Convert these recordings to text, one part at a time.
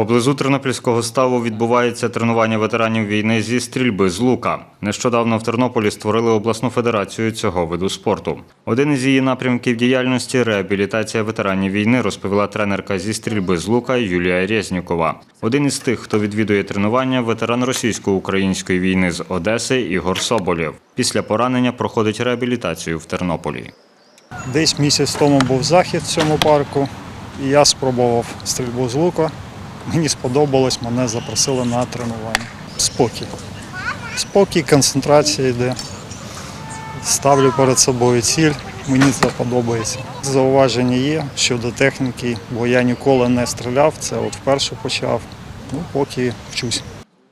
Поблизу Тернопільського ставу відбувається тренування ветеранів війни зі стрільби з лука. Нещодавно в Тернополі створили обласну федерацію цього виду спорту. Один із її напрямків діяльності реабілітація ветеранів війни, розповіла тренерка зі стрільби з лука Юлія Резнікова. Один із тих, хто відвідує тренування, ветеран російсько-української війни з Одеси Ігор Соболєв. Після поранення проходить реабілітацію в Тернополі. Десь місяць тому був захід в цьому парку, і я спробував стрільбу з лука. Мені сподобалось, мене запросили на тренування. Спокій. Спокій, концентрація йде. Ставлю перед собою ціль, мені це подобається. Зауваження є щодо техніки, бо я ніколи не стріляв, це от вперше почав. Ну, поки вчусь.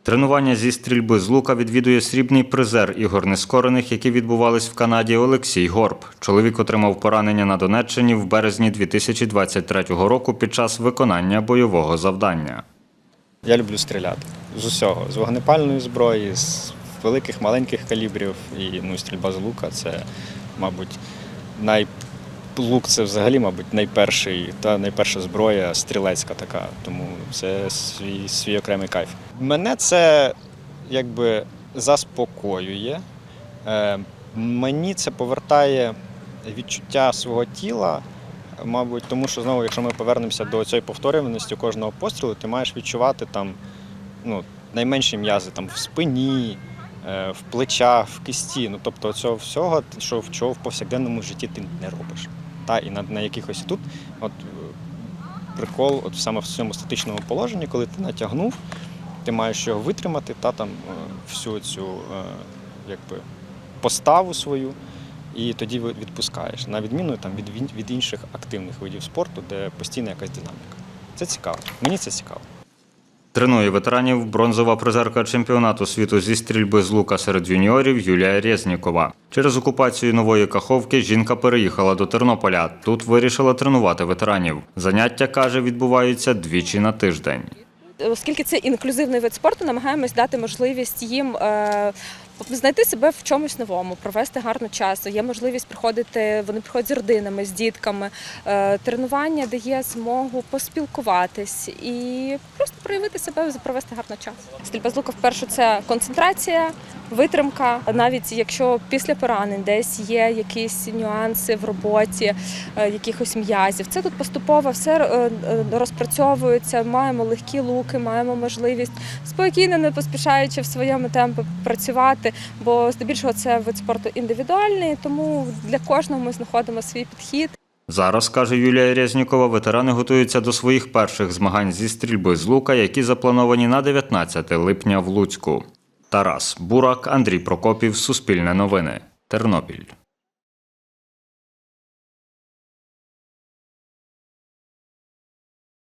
Тренування зі стрільби з лука відвідує срібний призер ігор нескорених, які відбувались в Канаді Олексій Горб. Чоловік отримав поранення на Донеччині в березні 2023 року під час виконання бойового завдання. Я люблю стріляти з усього, з вогнепальної зброї, з великих, маленьких калібрів. І ну, стрільба з лука це, мабуть, най... лук це взагалі, мабуть, найперший та найперша зброя стрілецька така. Тому це свій, свій окремий кайф. Мене це якби заспокоює. Е, мені це повертає відчуття свого тіла. Мабуть, тому що знову, якщо ми повернемося до цієї повторюваності кожного пострілу, ти маєш відчувати там ну, найменші м'язи там в спині, е, в плечах, в кисті. Ну, тобто цього всього, що, чого в повсякденному житті ти не робиш. Та, і на, на якихось тут от, е, прикол от саме в цьому статичному положенні, коли ти натягнув, ти маєш його витримати, та там е, всю цю е, якби, поставу свою і тоді відпускаєш. На відміну там, від, від інших активних видів спорту, де постійна якась динаміка. Це цікаво. Мені це цікаво. Тренує ветеранів бронзова призерка чемпіонату світу зі стрільби з лука серед юніорів Юлія Резнікова. Через окупацію нової каховки жінка переїхала до Тернополя. Тут вирішила тренувати ветеранів. Заняття каже, відбуваються двічі на тиждень. оскільки це інклюзивний вид спорту, намагаємось дати можливість їм е, знайти себе в чомусь новому, провести гарно часу. Є можливість приходити, вони приходять з родинами, з дітками. Е, Тренування дає змогу поспілкуватись і просто проявити себе, провести гарно час. Стрільба з лука вперше це концентрація, витримка. Навіть якщо після поранень десь є якісь нюанси в роботі, е, якихось м'язів. Це тут поступово все е, розпрацьовується. Маємо легкі луки, маємо можливість спокійно, не поспішаючи в своєму темпі працювати. Бо здебільшого це вид спорту індивідуальний, тому для кожного ми знаходимо свій підхід. Зараз, каже Юлія Резнікова, ветерани готуються до своїх перших змагань зі стрільби з лука, які заплановані на 19 липня в Луцьку. Тарас Бурак, Андрій Прокопів, Суспільне новини, Тернопіль.